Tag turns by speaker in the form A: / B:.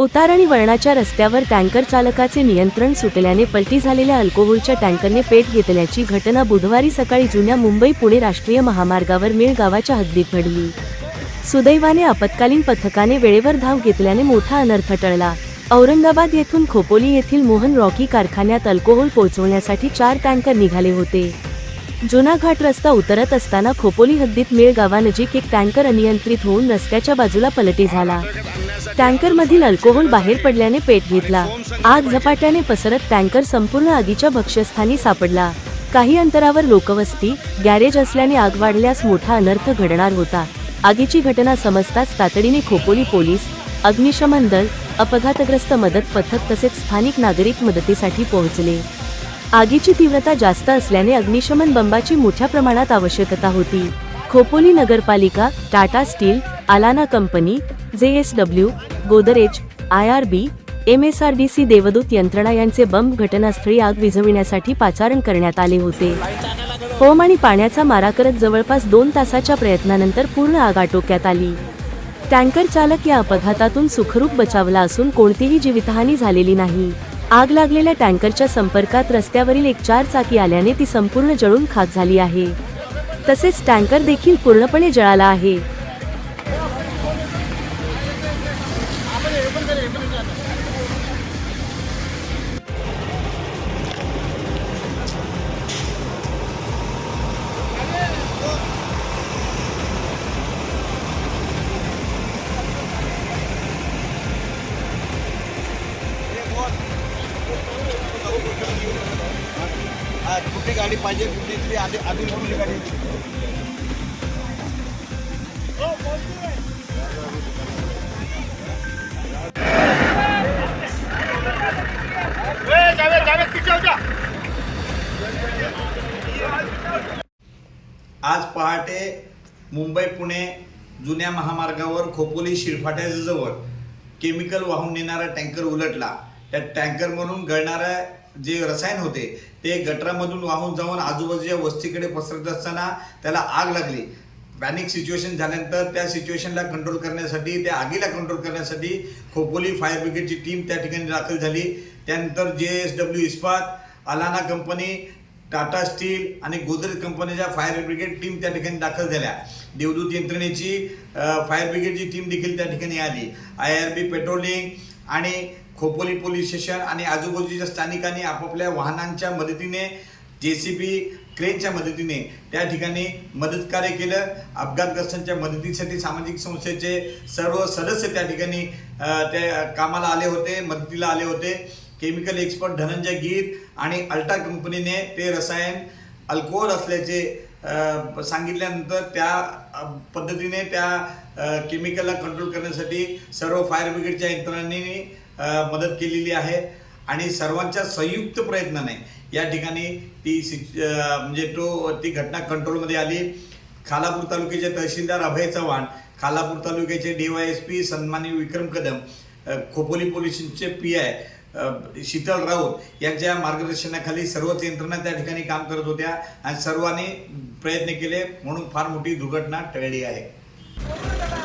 A: उतार आणि वळणाच्या रस्त्यावर टँकर चालकाचे नियंत्रण सुटल्याने पलटी झालेल्या अल्कोहोलच्या टँकरने पेट घेतल्याची घटना बुधवारी सकाळी जुन्या मुंबई पुणे राष्ट्रीय महामार्गावर मिळ गावाच्या हद्दीत घडली. सुदैवाने आपत्कालीन पथकाने वेळेवर धाव घेतल्याने मोठा अनर्थ टळला. औरंगाबाद येथून खोपोली येथील मोहन रॉकी कारखान्यात अल्कोहोल पोहोचवण्यासाठी चार टँकर निघाले होते. जुना घाट रस्ता उतरत असताना खोपोली हद्दीत मेळ गावानजीक एक टँकर अनियंत्रित होऊन रस्त्याच्या बाजूला पलटी झाला. टँकरमधील अल्कोहोल बाहेर पडल्याने पेट घेतला. आग झपाट्याने पसरत टँकर संपूर्ण आगीच्या भक्ष्यस्थानी सापडला. काही अंतरावर लोकवस्ती गॅरेज असल्याने आग वाढल्यास मोठा अनर्थ घडणार होता. आगीची घटना समजताच तातडीने खोपोली पोलीस अग्निशमन दल अपघातग्रस्त मदत पथक तसेच स्थानिक नागरिक मदतीसाठी पोहोचले. आगीची तीव्रता जास्त असल्याने अग्निशमन बंबाची मोठ्या प्रमाणात आवश्यकता होती. खोपोली नगरपालिका Tata steel Alana company J S W Godrej I R B M S R D C देवदूत यंत्रणा यांचे बंब घटनास्थळी आग विझविण्यासाठी पाचारण करण्यात आले होते. होम आणि पाण्याचा मारा करत जवळपास दोन तासाच्या प्रयत्नानंतर पूर्ण आग आटोक्यात आली. टँकर चालक या अपघातातून सुखरूप बचावला असून कोणतीही जीवितहानी झालेली नाही. आग लागलेल्या टँकरच्या संपर्कात रस्त्यावरील एक चार चाकी आल्याने ती संपूर्ण जळून खाक झाली आहे. तसेच टँकर देखील पूर्णपणे जळाला आहे.
B: कुठली गाडी पाहिजे कुठली आधी आधी कुठली गाडी आज पहाटे मुंबई पुणे जुन्या महामार्गावर खोपोली शिरफाट्याच्या जवळ केमिकल वाहून नेणारा टँकर उलटला. त्या टँकरमधून गळणारा जे रसायन होते ते गटरामधून वाहून जाऊन आजूबाजूच्या वस्तीकडे पसरत असताना त्याला आग लागली. पॅनिक सिच्युएशन झाल्यानंतर त्या सिच्युएशनला कंट्रोल करण्यासाठी त्या आगीला कंट्रोल करण्यासाठी खोपोली फायर ब्रिगेडची टीम त्या ठिकाणी दाखल झाली. त्यानंतर J S W Ispat Allana company Tata steel आणि गोदरेज कंपनीच्या फायर ब्रिगेड टीम त्या ठिकाणी दाखल झाल्या. देवदूत यंत्रणेची फायर ब्रिगेडची टीम देखील त्या ठिकाणी आली. आय आर बी पेट्रोलिंग आणि खोपोली पोलीस स्टेशन आणि आजूबाजूच्या स्थानिकांनी आपापल्या वाहनांच्या मदतीने जे सी बी क्रेनच्या मदतीने त्या ठिकाणी मदत कार्य केलं. अपघातग्रस्तांच्या मदतीसाठी सामाजिक संस्थेचे सर्व सदस्य त्या ठिकाणी त्या कामाला आले होते मदतीला आले होते. केमिकल एक्सपर्ट धनंजय गीत आणि अल्टा कंपनीने ते रसायन अल्कोहोल असल्याचे सांगितल्यानंतर त्या पद्धतीने त्या केमिकलला कंट्रोल करण्यासाठी सर्व फायर ब्रिगेडच्या यंत्रणांनी मदत केलेली आहे. आणि सर्वांच्या संयुक्त प्रयत्नाने या ठिकाणी ती सिच म्हणजे तो ती घटना कंट्रोलमध्ये आली. खालापूर तालुक्याचे तहसीलदार अभय चव्हाण खालापूर तालुक्याचे डी वाय एस पी सन्मानी विक्रम कदम खोपोली पोलिसांचे पी आय शीतल राऊत यांच्या मार्गदर्शनाखाली सर्वच यंत्रणा त्या ठिकाणी काम करत होत्या आणि सर्वांनी प्रयत्न केले. म्हणून फार मोठी दुर्घटना टळली आहे.